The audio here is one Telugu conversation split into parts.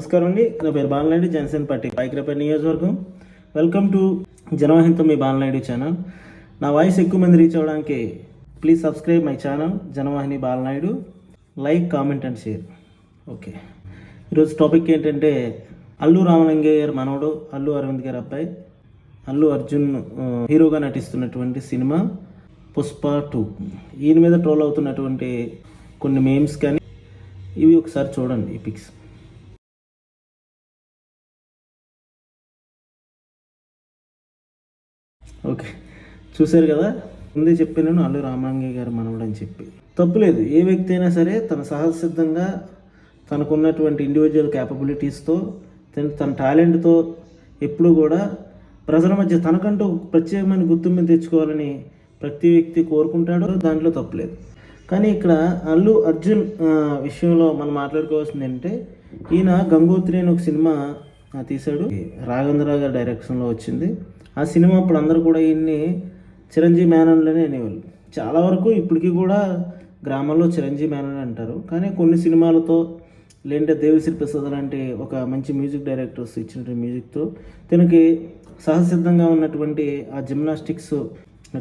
నమస్కారం అండి. నా పేరు బాలనాయుడు జనసేన పార్టీ పైకిరపేట నియోజకవర్గం. వెల్కమ్ టు జనవాహింతో మీ బాలనాయుడు ఛానల్ నా వాయిస్ ఎక్కువ మంది రీచ్ అవ్వడానికి please subscribe my channel Janavahini Balanaidu. Like comment and share okay ఈరోజు టాపిక్ ఏంటంటే అల్లు రామలింగయ్య గారి మనవడు అల్లు అరవింద్ గారి అబ్బాయి అల్లు అర్జున్ హీరోగా నటిస్తున్నటువంటి సినిమా పుష్ప టూ ఈయన మీద ట్రోల్ అవుతున్నటువంటి కొన్ని మేమ్స్ కానీ ఇవి ఒకసారి చూడండి ఈ పిక్స్ ఓకే. చూశారు కదా? ముందే చెప్పాను అల్లు రామలింగయ్య గారు మనవడు అని చెప్పి. తప్పులేదు. ఏ వ్యక్తి అయినా సరే తన సహజసిద్ధంగా తనకున్నటువంటి ఇండివిజువల్ క్యాపబిలిటీస్తో తన తన టాలెంట్తో ఎప్పుడు కూడా ప్రజల మధ్య తనకంటూ ప్రత్యేకమైన గుర్తింపు తెచ్చుకోవాలని ప్రతి వ్యక్తి కోరుకుంటాడు. దాంట్లో తప్పులేదు. కానీ ఇక్కడ అల్లు అర్జున్ విషయంలో మనం మాట్లాడుకోవాల్సింది ఏంటంటే ఈయన గంగోత్రి అని ఒక సినిమా తీశాడు. రాఘవేంద్రరావు గారి డైరెక్షన్లో వచ్చింది. ఆ సినిమా అప్పుడు అందరూ కూడా ఈయన్ని చిరంజీవి మేనన్లోనే అనేవాళ్ళు. చాలా వరకు ఇప్పటికీ కూడా గ్రామాల్లో చిరంజీవి మేనన్ అంటారు. కానీ కొన్ని సినిమాలతో లేదంటే దేవిశ్రీ ప్రసాద్ లాంటి ఒక మంచి మ్యూజిక్ డైరెక్టర్స్ ఇచ్చిన మ్యూజిక్తో తనకి సహసిద్ధంగా ఉన్నటువంటి ఆ జిమ్నాస్టిక్స్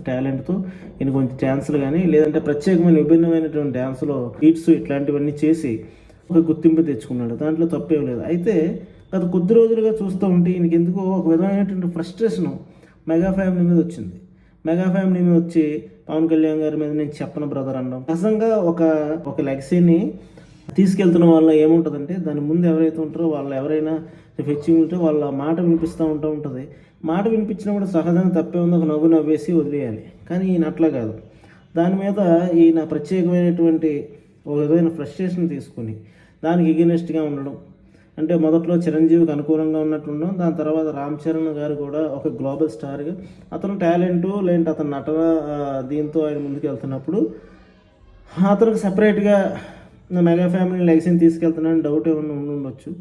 టాలెంట్తో ఈయన కొంచెం డ్యాన్సులు కానీ లేదంటే ప్రత్యేకమైన విభిన్నమైనటువంటి డ్యాన్సులో బీట్స్ ఇట్లాంటివన్నీ చేసి ఒక గుర్తింపు తెచ్చుకున్నాడు. దాంట్లో తప్పేం లేదు. అయితే గత కొద్ది రోజులుగా చూస్తూ ఉంటే ఈయనకి ఎందుకో ఒక విధమైనటువంటి ఫ్రస్ట్రేషన్ మెగా ఫ్యామిలీ మీద వచ్చింది. మెగా ఫ్యామిలీ మీద వచ్చి పవన్ కళ్యాణ్ గారి మీద నేను చెప్పను బ్రదర్ అన్నాం. నిజంగా ఒక ఒక లెగసీని తీసుకెళ్తున్న వాళ్ళ ఏముంటుందంటే దాని ముందు ఎవరైతే ఉంటారో వాళ్ళు ఎవరైనా ఫెచ్చింగ్ ఉంటే వాళ్ళ మాట వినిపిస్తూ ఉంటూ ఉంటుంది. మాట వినిపించినప్పుడు సహజంగా తప్పే ఉంది ఒక నవ్వు నవ్వేసి వదిలేయాలి. కానీ ఈయన అట్లా కాదు. దాని మీద ఈయన ప్రత్యేకమైనటువంటి ఒక విధమైన ఫ్రస్ట్రేషన్ తీసుకుని దానికి ఎగెనెస్ట్గా ఉండడం అంటే మొదట్లో చిరంజీవికి అనుకూలంగా ఉన్నట్టు ఉండడం దాని తర్వాత రామ్ చరణ్ గారు కూడా ఒక గ్లోబల్ స్టార్గా అతను టాలెంట్ లేదంటే అతని నటన దీంతో ఆయన ముందుకు వెళ్తున్నప్పుడు అతనికి సపరేట్గా నా మెగా ఫ్యామిలీ లెగసీని తీసుకెళ్తున్నాను డౌట్ ఏమన్నా ఉండి ఉండొచ్చు.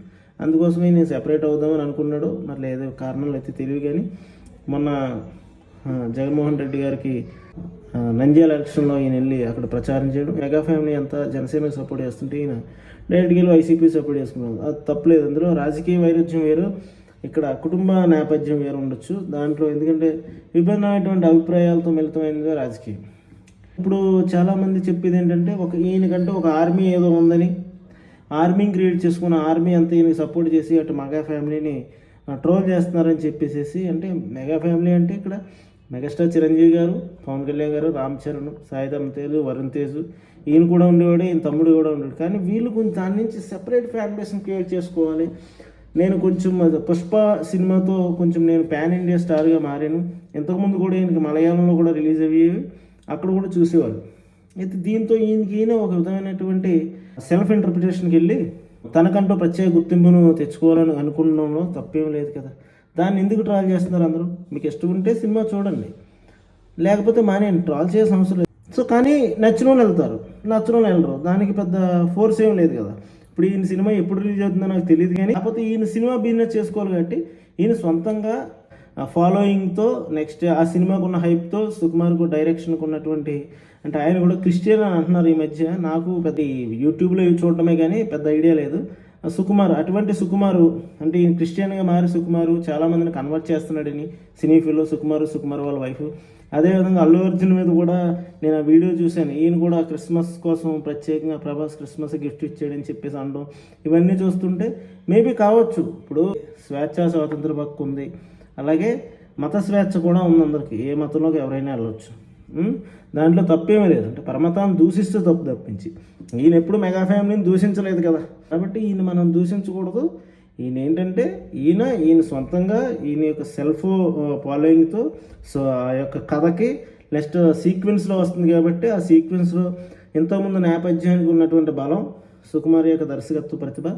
అందుకోసమే నేను సెపరేట్ అవుదామని అనుకున్నాడు మరి లేదు కారణాలు అయితే తెలియదు కానీ మొన్న జగన్మోహన్ రెడ్డి గారికి నంద్యాల ఎలక్షన్లో ఈయన వెళ్ళి అక్కడ ప్రచారం చేయడం. మెగా ఫ్యామిలీ అంతా జనసేనకు సపోర్ట్ చేస్తుంటే ఈయన డైరెక్ట్గా వెళ్ళి వైసీపీ సపోర్ట్ చేసుకున్నాడు అది తప్పలేదు. అందులో రాజకీయ వైరుధ్యం వేరు ఇక్కడ కుటుంబ నేపథ్యం వేరు ఉండొచ్చు. దాంట్లో ఎందుకంటే విభిన్నమైనటువంటి అభిప్రాయాలతో మిళితమైనది రాజకీయం. ఇప్పుడు చాలామంది చెప్పేది ఏంటంటే ఒక ఈయనకంటే ఒక ఆర్మీ ఏదో ఉందని ఆర్మీని క్రియేట్ చేసుకున్న ఆర్మీ అంతా ఈయనకి సపోర్ట్ చేసి అటు మెగా ఫ్యామిలీని ట్రోల్ చేస్తున్నారని చెప్పేసేసి అంటే మెగా ఫ్యామిలీ అంటే ఇక్కడ మెగాస్టార్ చిరంజీవి గారు పవన్ కళ్యాణ్ గారు రామ్ చరణ్ సాయిధమ్ తేజు వరుణ్ తేజు ఈయన కూడా ఉండేవాడు ఈయన తమ్ముడు కూడా ఉండేవాడు. కానీ వీళ్ళు కొంచెం దాని నుంచి సెపరేట్ ఫ్యాన్ బేస్ని క్రియేట్ చేసుకోవాలి. నేను కొంచెం అది పుష్ప సినిమాతో కొంచెం నేను పాన్ ఇండియా స్టార్గా మారాను. ఇంతకుముందు కూడా ఈయనకి మలయాళంలో కూడా రిలీజ్ అయ్యేవి. అక్కడ కూడా చూసేవాళ్ళు. అయితే దీంతో ఈయనకి ఈయన ఒక విధమైనటువంటి సెల్ఫ్ ఇంటర్ప్రిటేషన్కి వెళ్ళి తనకంటూ ప్రత్యేక గుర్తింపును తెచ్చుకోవాలని అనుకున్నలో తప్పేం లేదు కదా. దాన్ని ఎందుకు ట్రాల్ చేస్తున్నారు అందరూ? మీకు ఇష్టం ఉంటే సినిమా చూడండి. లేకపోతే మానేయండి ట్రాల్ చేసే అవసరం లేదు. సో కానీ నచ్చిన వాళ్ళు వెళ్తారు. నచ్చిన వాళ్ళు వెళ్ళరు. దానికి పెద్ద ఫోర్స్ ఏం లేదు కదా. ఇప్పుడు ఈయన సినిమా ఎప్పుడు రిలీజ్ అవుతుందో నాకు తెలియదు కానీ కాకపోతే ఈయన సినిమా బిజినెస్ చేసుకోవాలి కాబట్టి ఈయన సొంతంగా ఫాలోయింగ్తో నెక్స్ట్ ఆ సినిమాకు ఉన్న హైప్తో సుకుమార్కు డైరెక్షన్కు ఉన్నటువంటి అంటే ఆయన కూడా క్రిస్టియన్ అని అంటున్నారు ఈ మధ్య. నాకు పెద్ద యూట్యూబ్లో చూడటమే కానీ పెద్ద ఐడియా లేదు. సుకుమార్ అటువంటి సుకుమారు అంటే ఈయన క్రిస్టియన్గా మారి సుకుమారు చాలామందిని కన్వర్ట్ చేస్తున్నాడని సినీ ఫీల్డ్లో సుకుమారు సుకుమార్ వాళ్ళ వైఫ్ అదేవిధంగా అల్లు అర్జున్ మీద కూడా నేను ఆ వీడియో చూశాను. ఈయన కూడా క్రిస్మస్ కోసం ప్రత్యేకంగా ప్రభాస్ క్రిస్మస్ గిఫ్ట్ ఇచ్చాడని చెప్పేసి అనడం ఇవన్నీ చూస్తుంటే మేబీ కావచ్చు. ఇప్పుడు స్వేచ్ఛ స్వాతంత్ర హక్కు ఉంది. అలాగే మత స్వేచ్ఛ కూడా ఉంది అందరికీ. ఏ మతంలోకి ఎవరైనా వెళ్ళొచ్చు. దాంట్లో తప్పేమీ లేదు. అంటే పరమతాన్ని దూషిస్తే తప్పు తప్పించి. ఈయన ఎప్పుడు మెగా ఫ్యామిలీని దూషించలేదు కదా. కాబట్టి ఈయన మనం దూషించకూడదు. ఈయన ఏంటంటే ఈయన ఈయన సొంతంగా ఈయన యొక్క సెల్ఫ్ ఫాలోయింగ్తో సో ఆ యొక్క కథకి నెక్స్ట్ సీక్వెన్స్లో వస్తుంది కాబట్టి ఆ సీక్వెన్స్లో ఎంతోమంది నేపథ్యానికి ఉన్నటువంటి బలం సుకుమార్ యొక్క దర్శకత్వ ప్రతిభ.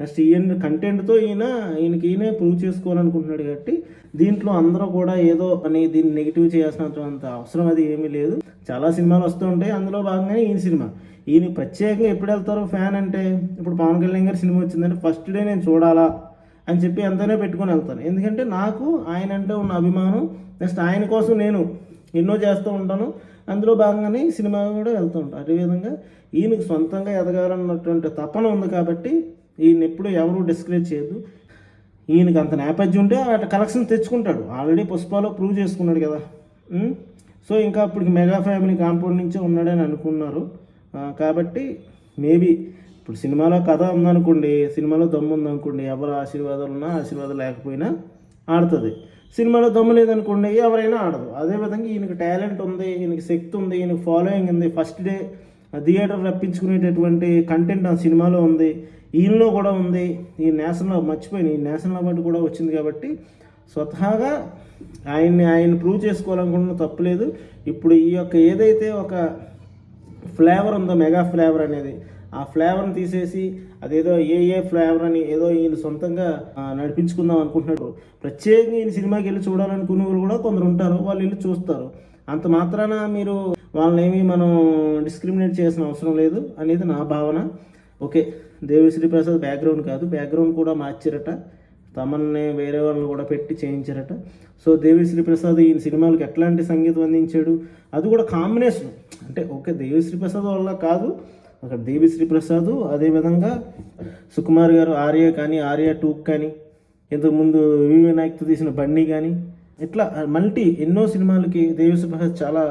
నెక్స్ట్ ఈయన కంటెంట్తో ఈయన ఈయనకి ఈయనే ప్రూవ్ చేసుకోవాలనుకుంటున్నాడు కాబట్టి దీంట్లో అందరూ కూడా ఏదో అని దీన్ని నెగిటివ్ చేయాల్సినంత అవసరం అది ఏమీ లేదు. చాలా సినిమాలు వస్తూ ఉంటాయి. అందులో భాగంగానే ఈయన సినిమా. ఈయన ప్రత్యేకంగా ఎప్పుడు వెళ్తారో ఫ్యాన్ అంటే? ఇప్పుడు పవన్ కళ్యాణ్ గారి సినిమా వచ్చిందంటే ఫస్ట్ డే నేను చూడాలా అని చెప్పి ఎంతనే పెట్టుకొని వెళ్తాను ఎందుకంటే నాకు ఆయన అంటే ఉన్న అభిమానం నెక్స్ట్ ఆయన కోసం నేను ఎన్నో చేస్తూ ఉంటాను. అందులో భాగంగానే సినిమా కూడా వెళ్తూ ఉంటాను అదేవిధంగా ఈయనకు సొంతంగా ఎదగాలన్నటువంటి తపన ఉంది కాబట్టి ఈయన ఎప్పుడు ఎవరు డిస్కరేజ్ చేయొద్దు. ఈయనకి అంత నేపథ్యం ఉంటే అటు కలెక్షన్ తెచ్చుకుంటాడు. ఆల్రెడీ పుష్పాలో ప్రూవ్ చేసుకున్నాడు కదా. సో ఇంకా ఇప్పుడు మెగా ఫ్యామిలీ కాంపౌండ్ నుంచే ఉన్నాడని అనుకున్నారు. కాబట్టి మేబీ ఇప్పుడు సినిమాలో కథ ఉందనుకోండి సినిమాలో దమ్ము ఉందనుకోండి ఎవరు ఆశీర్వాదాలు ఉన్నా ఆశీర్వాదాలు లేకపోయినా ఆడుతుంది. సినిమాలో దమ్ము లేదనుకోండి ఎవరైనా ఆడదు అదేవిధంగా ఈయనకి టాలెంట్ ఉంది ఈయనకి శక్తి ఉంది ఈయనకి ఫాలోయింగ్ ఉంది. ఫస్ట్ డే థియేటర్ రప్పించుకునేటటువంటి కంటెంట్ ఆ సినిమాలో ఉంది. ఈయనలో కూడా ఉంది ఈ నేషనల్ మర్చిపోయిన ఈ నేషనల్ అవార్డు కూడా వచ్చింది కాబట్టి స్వతహాగా ఆయన్ని ఆయన ప్రూవ్ చేసుకోవాలనుకుంటున్న తప్పులేదు ఇప్పుడు ఈ యొక్క ఏదైతే ఒక ఫ్లేవర్ ఉందో మెగా ఫ్లేవర్ అనేది ఆ ఫ్లేవర్ని తీసేసి అదేదో ఏ ఏ ఫ్లేవర్ అని ఏదో ఈయన సొంతంగా నడిపించుకుందాం అనుకుంటున్నాడు. ప్రత్యేకంగా ఈయన సినిమాకి వెళ్ళి చూడాలనుకునే వాళ్ళు కూడా కొందరు ఉంటారు వాళ్ళు వెళ్ళి చూస్తారు. అంత మాత్రాన మీరు వాళ్ళని ఏమీ మనం డిస్క్రిమినేట్ చేసిన అవసరం లేదు అనేది నా భావన. ఓకే దేవిశ్రీ ప్రసాద్ బ్యాక్గ్రౌండ్ కాదు. బ్యాక్గ్రౌండ్ కూడా మార్చారట. తమన్నే వేరే వాళ్ళని కూడా పెట్టి చేయించారట. సో దేవిశ్రీ ప్రసాద్ ఈ సినిమాలకు ఎట్లాంటి సంగీతం అందించాడు? అది కూడా కాంబినేషన్ అంటే ఓకే దేవిశ్రీ ప్రసాద్ వల్ల కాదు. అక్కడ దేవిశ్రీ ప్రసాద్ అదేవిధంగా సుకుమార్ గారు ఆర్య కానీ ఆర్య టూ కానీ ఇంతకుముందు వి వినాయక్తో తీసిన బండి కానీ ఇట్లా మల్టీ ఎన్నో సినిమాలకి దేవిశ్రీ ప్రసాద్ చాలా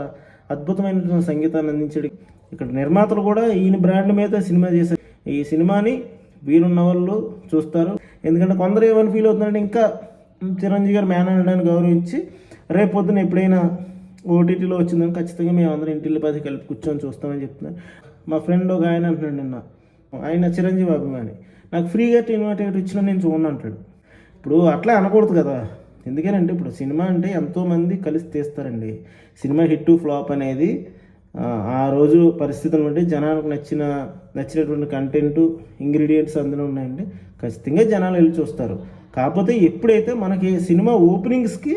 అద్భుతమైనటువంటి సంగీతాన్ని అందించాడు. ఇక్కడ నిర్మాతలు కూడా ఈయన బ్రాండ్ మీద సినిమా చేశారు. ఈ సినిమాని వీరున్న వాళ్ళు చూస్తారు. ఎందుకంటే కొందరు ఏమని ఫీల్ అవుతున్నారంటే ఇంకా చిరంజీవి గారు మేనే అనడానికి గౌరవించి రేపు ఎప్పుడైనా ఓటీటీలో వచ్చిందని ఖచ్చితంగా మేము అందరం ఇంటిల్లి పది కలిపి కూర్చొని చూస్తామని చెప్తున్నారు. మా ఫ్రెండ్ ఒక ఆయన అంటున్నాడు నిన్న. ఆయన చిరంజీవి అభిమాని. నాకు ఫ్రీగా ఇన్వైట్ ఇచ్చిన నేను చూడను అంటాడు. ఇప్పుడు అట్లా అనకూడదు కదా. ఎందుకనంటే ఇప్పుడు సినిమా అంటే ఎంతోమంది కలిసి తీస్తారండి. సినిమా హిట్ ఫ్లాప్ అనేది ఆ, రోజు పరిస్థితులను బట్టి జనాలకు నచ్చిన నచ్చినటువంటి కంటెంట్ ఇంగ్రీడియంట్స్ అందులో ఉన్నాయండి. ఖచ్చితంగా జనాలు వెళ్ళి చూస్తారు. కాకపోతే ఎప్పుడైతే మనకి సినిమా ఓపెనింగ్స్కి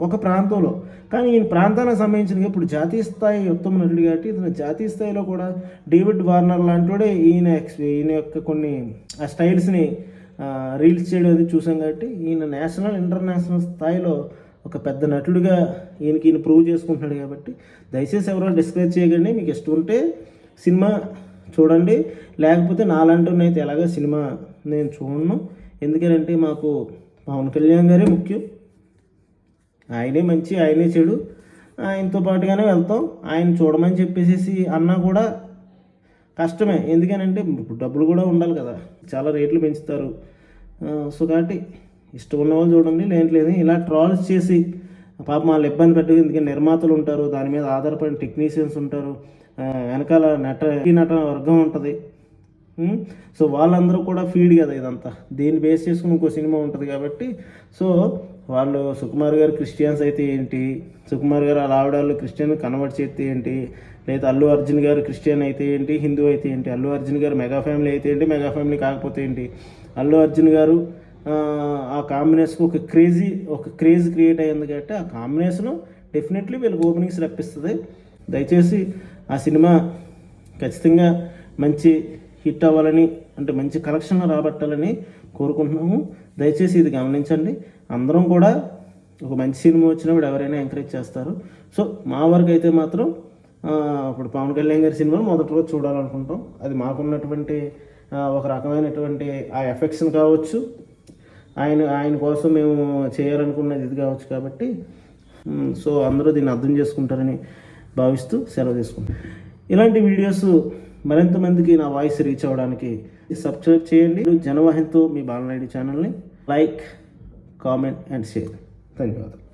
ఒక ప్రాంతంలో కానీ ఈయన ప్రాంతానికి సంబంధించిన ఇప్పుడు జాతీయ స్థాయి ఉత్తమ నటుడు కాబట్టి ఇతను జాతీయ స్థాయిలో కూడా డేవిడ్ వార్నర్ లాంటి ఈయన ఈయన యొక్క కొన్ని ఆ స్టైల్స్ని రీల్స్ చేయడం అది చూసాం కాబట్టి ఈయన నేషనల్ ఇంటర్నేషనల్ స్థాయిలో ఒక పెద్ద నటుడిగా ఈయనకి ఈయన ప్రూవ్ చేసుకుంటున్నాడు కాబట్టి దయచేసి ఎవరో డిస్కరేజ్ చేయకండి. మీకు ఇష్టం ఉంటే సినిమా చూడండి. లేకపోతే నాలాంటి అయితే ఎలాగో సినిమా నేను చూడను. ఎందుకంటే మాకు పవన్ కళ్యాణ్ గారే ముఖ్యం. ఆయనే మంచి ఆయనే చెడు. ఆయనతో పాటుగానే వెళ్తాం. ఆయన చూడమని చెప్పేసి అన్నా కూడా కష్టమే. ఎందుకనంటే డబ్బులు కూడా ఉండాలి కదా. చాలా రేట్లు పెంచుతారు. సో కాబట్టి ఇష్టం ఉన్న వాళ్ళు చూడండి లేట్లేదు ఇలా ట్రాల్స్ చేసి పాప వాళ్ళు ఇబ్బంది పెట్టదు ఎందుకంటే నిర్మాతలు ఉంటారు దాని మీద ఆధారపడిన టెక్నీషియన్స్ ఉంటారు. వెనకాల నట నట వర్గం ఉంటుంది. సో వాళ్ళందరూ కూడా ఫీడ్ కదా ఇదంతా. దీన్ని బేస్ చేసుకుని ఇంకో సినిమా ఉంటుంది కాబట్టి. సో వాళ్ళు సుకుమార్ గారు క్రిస్టియన్స్ అయితే ఏంటి? సుకుమార్ గారు అలా ఆవిడ క్రిస్టియన్ కన్వర్ట్ చేస్తే ఏంటి? లేదా అల్లు అర్జున్ గారు క్రిస్టియన్ అయితే ఏంటి? హిందూ అయితే ఏంటి? అల్లు అర్జున్ గారు మెగా ఫ్యామిలీ అయితే ఏంటి? మెగా ఫ్యామిలీ కాకపోతే ఏంటి? అల్లు అర్జున్ గారు ఆ, కాంబినేషన్ ఒక క్రేజీ ఒక క్రేజ్ క్రియేట్ అయ్యింది కాబట్టి ఆ కాంబినేషన్ డెఫినెట్లీ వీళ్ళకి ఓపెనింగ్స్ రప్పిస్తుంది. దయచేసి ఆ సినిమా ఖచ్చితంగా మంచి హిట్ అవ్వాలని అంటే మంచి కలెక్షన్ రాబట్టాలని కోరుకుంటున్నాము. దయచేసి ఇది గమనించండి. అందరం కూడా ఒక మంచి సినిమా వచ్చినప్పుడు ఎవరైనా ఎంకరేజ్ చేస్తారు. సో మా వరకు అయితే మాత్రం ఇప్పుడు పవన్ కళ్యాణ్ గారి సినిమాలు మొదటి రోజు చూడాలనుకుంటాం. అది మాకున్నటువంటి ఒక రకమైనటువంటి ఆ ఎఫెక్షన్ కావచ్చు. ఆయన ఆయన కోసం మేము చేయాలనుకున్నది ఇది కావచ్చు కాబట్టి సో అందరూ దీన్ని అర్థం చేసుకుంటారని భావిస్తూ సెలవు తీసుకుంటాం. ఇలాంటి వీడియోస్ మరింత మందికి నా వాయిస్ రీచ్ అవ్వడానికి సబ్స్క్రైబ్ చేయండి. జనవాహితో మీ బాలనాయుడు ఛానల్ని లైక్ కామెంట్ అండ్ షేర్. ధన్యవాదాలు.